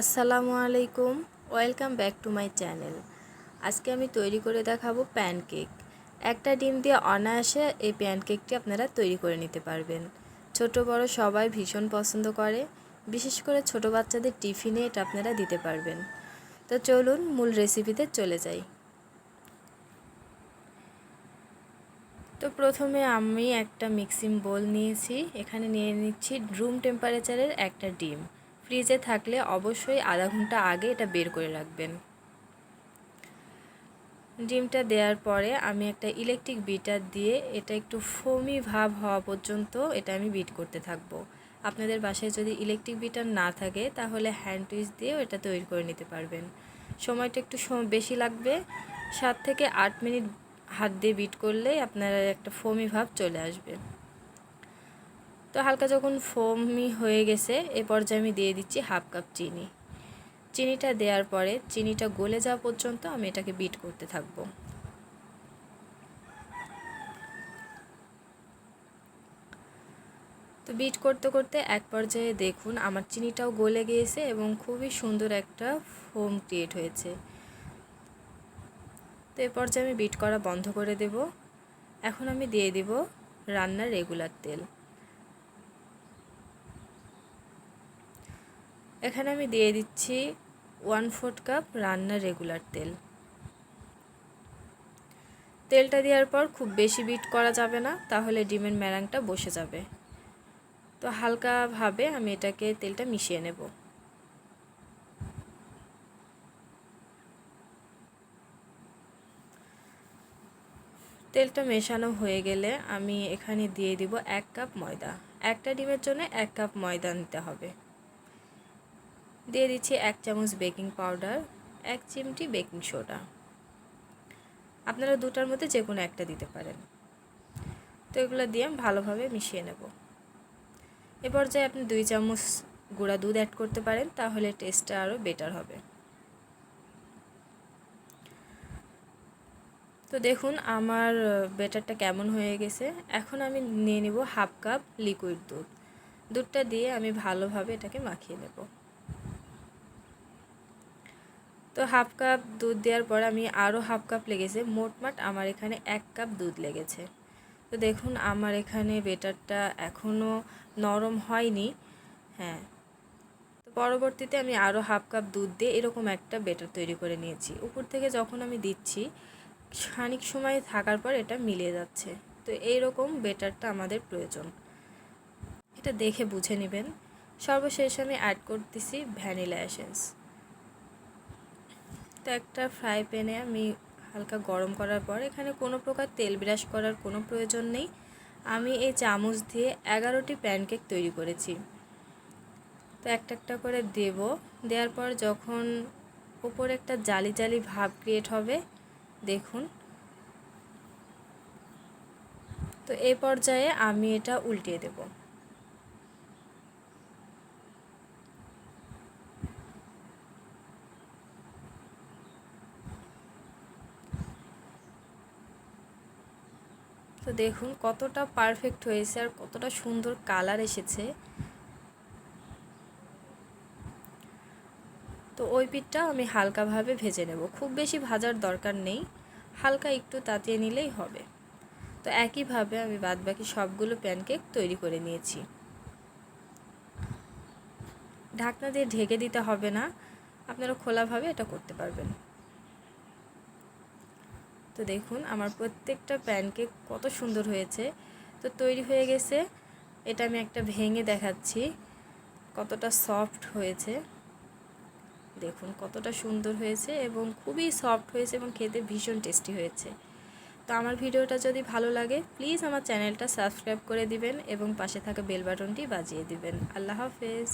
আসসালামু আলাইকুম, welcome back to my channel. আজকে আমি তৈরি করে দেখাবো প্যানকেক। একটা ডিম দিয়ে অনায়াসে এই প্যানকেকটি আপনারা তৈরি করে নিতে পারবেন। ছোট, বড় সবাই ভীষণ পছন্দ করে। বিশেষ করে ছোট বাচ্চাদের টিফিনে এটা আপনারা দিতে পারবেন। তো চলুন মূল রেসিপিতে চলে যাই। তো প্রথমে আমি একটা মিক্সিং বোল নিয়েছি। এখানে নিয়ে নিচ্ছি রুম টেম্পারেচারের একটা ডিম। ফ্রিজে থাকলে অবশ্যই আধা ঘণ্টা আগে এটা বের করে রাখবেন। ডিমটা দেওয়ার পরে আমি একটা ইলেকট্রিক বিটার দিয়ে এটা একটু ফোমি ভাব হওয়া পর্যন্ত এটা আমি বিট করতে থাকব। আপনাদের বাসায় যদি ইলেকট্রিক বিটার না থাকে, তাহলে হ্যান্ড টুইস দিয়েও এটা তৈরি করে নিতে পারবেন। সময়টা একটু বেশি লাগবে। সাত থেকে আট মিনিট হাত দিয়ে বিট করলেই আপনার একটা ফোমি ভাব চলে আসবে। তো হালকা যখন ফোমি হয়ে গেছে, এ পর্যায়ে আমি দিয়ে দিচ্ছি হাফ কাপ চিনি। চিনিটা দেওয়ার পরে, চিনিটা গলে যাওয়া পর্যন্ত আমি এটাকে বিট করতে থাকব। তো বিট করতে করতে এক পর্যায়ে দেখুন, আমার চিনিটাও গলে গিয়েছে এবং খুবই সুন্দর একটা ফোম ক্রিয়েট হয়েছে। তো এ পর্যায়ে আমি বিট করা বন্ধ করে দেব। এখন আমি দিয়ে দেব রান্নার রেগুলার তেল। এখানে আমি দিয়ে দিচ্ছি ওয়ান ফোর্থ কাপ রান্নার রেগুলার তেল। তেলটা দেওয়ার পর খুব বেশি বিট করা যাবে না, তাহলে ডিমের ম্যারাংটা বসে যাবে। তো হালকাভাবে আমি এটাকে তেলটা মিশিয়ে নেব। তেলটা মেশানো হয়ে গেলে আমি এখানে দিয়ে দিব এক কাপ ময়দা। একটা ডিমের জন্য এক কাপ ময়দা নিতে হবে। দিয়ে দিচ্ছি এক চামচ বেকিং পাউডার, এক চিমটি বেকিং সোডা। আপনারা দুটার মধ্যে যে কোনো একটা দিতে পারেন। তো এগুলো দিয়ে আমি ভালোভাবে মিশিয়ে নেব। এ পর্যায়ে আপনি দুই চামচ গুঁড়া দুধ অ্যাড করতে পারেন, তাহলে টেস্টটা আরও বেটার হবে। তো দেখুন, আমার বেটারটা কেমন হয়ে গেছে। এখন আমি নিয়ে নিব হাফ কাপ লিকুইড দুধ। দুধটা দিয়ে আমি ভালোভাবে এটাকে মাখিয়ে নেব। তো হাফ কাপ দুধ দেওয়ার পর আমি আরও হাফ কাপ লেগেছে। মোটমাট আমার এখানে এক কাপ দুধ লেগেছে। তো দেখুন, আমার এখানে বেটারটা এখনও নরম হয়নি। হ্যাঁ। তো পরবর্তীতে আমি আরও হাফ কাপ দুধ দিয়ে এরকম একটা বেটার তৈরি করে নিয়েছি। উপর থেকে যখন আমি দিচ্ছি, খানিক সময় থাকার পর এটা মিলে যাচ্ছে। তো এইরকম বেটারটা আমাদের প্রয়োজন। এটা দেখে বুঝে নেবেন। সর্বশেষ আমি অ্যাড করতেছি ভ্যানিলা এসেন্স। তো একটা ফ্রাই প্যানে আমি হালকা গরম করার পর এখানে কোনো প্রকার তেল ব্রাশ করার কোনো প্রয়োজন নেই। আমি এই চামচ দিয়ে এগারোটি প্যানকেক তৈরি করেছি। তো একটা একটা করে দেব। দেওয়ার পর যখন উপরে একটা জালি জালি ভাব ক্রিয়েট হবে, দেখুন। তো এই পর্যায়ে আমি এটা উল্টিয়ে দেবো। তো দেখুন কতটা পারফেক্ট হয়েছে আর কতটা সুন্দর কালার এসেছে। তো ওই পিঠটা আমি হালকাভাবে ভেজে নেব, খুব বেশি ভাজার দরকার নেই, হালকা একটু তাতিয়ে নিলেই হবে। তো একইভাবে আমি বাদবাকি সবগুলো প্যানকেক তৈরি করে নিয়েছি। ঢাকনা দিয়ে ঢেকে দিতে হবে না, আপনারা খোলাভাবে এটা করতে পারবেন। তো দেখুন, আমার প্রত্যেকটা প্যানকেক কত সুন্দর হয়েছে। তো তৈরি হয়ে গেছে। এটা আমি একটা ভেঙে দেখাচ্ছি, কতটা সফট হয়েছে। দেখুন, কতটা সুন্দর হয়েছে এবং খুবই সফট হয়েছে এবং খেতে ভীষণ টেস্টি হয়েছে। তো আমার ভিডিওটা যদি ভালো লাগে প্লিজ আমার চ্যানেলটা সাবস্ক্রাইব করে দিবেন এবং পাশে থাকা বেল বাটনটি বাজিয়ে দিবেন। আল্লাহ হাফেজ।